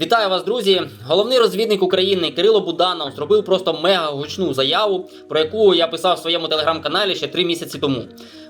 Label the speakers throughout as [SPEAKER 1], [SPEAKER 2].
[SPEAKER 1] Вітаю вас, друзі! Головний розвідник України Кирило Буданов зробив просто мега гучну заяву, про яку я писав в своєму телеграм-каналі ще три місяці тому.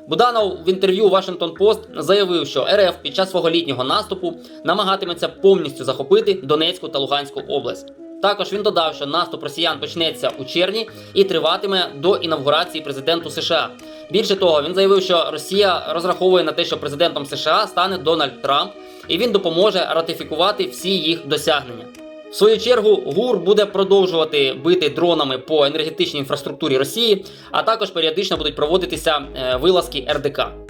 [SPEAKER 1] Буданов в інтерв'ю Washington Post заявив, що РФ під час свого літнього наступу намагатиметься повністю захопити Донецьку та Луганську область. Також він додав, що наступ росіян почнеться у червні і триватиме до інавгурації президенту США. Більше того, він заявив, що Росія розраховує на те, що президентом США стане Дональд Трамп, і він допоможе ратифікувати всі їх досягнення. В свою чергу ГУР буде продовжувати бити дронами по енергетичній інфраструктурі Росії, а також періодично будуть проводитися е, вилазки РДК.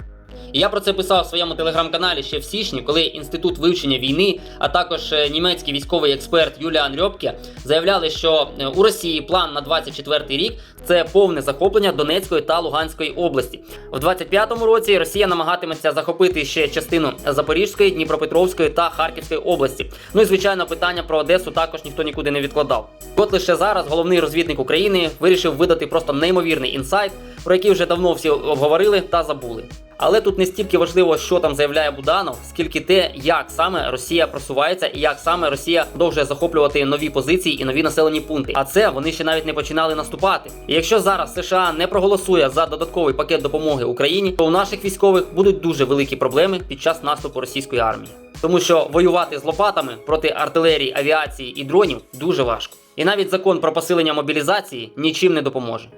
[SPEAKER 1] І я про це писав в своєму телеграм-каналі ще в січні, коли інститут вивчення війни, а також е, німецький військовий експерт Юліан Рьопке заявляли, що е, у Росії план на 24 рік це повне захоплення Донецької та Луганської області. В 25-му році Росія намагатиметься захопити ще частину Запорізької, Дніпропетровської та Харківської області. Ну і звичайно, питання про Одесу також ніхто нікуди не відкладав. От лише зараз головний розвідник України вирішив видати просто неймовірний інсайт, про який вже давно всі обговорили та забули. Але тут не стільки важливо, що там заявляє Буданов, скільки те, як саме Росія просувається і як саме Росія продовжує захоплювати нові позиції і нові населені пункти. А це вони ще навіть не починали наступати. І якщо зараз США не проголосує за додатковий пакет допомоги Україні, то у наших військових будуть дуже великі проблеми під час наступу російської армії. Тому що воювати з лопатами проти артилерії, авіації і дронів дуже важко. І навіть закон про посилення мобілізації нічим не допоможе.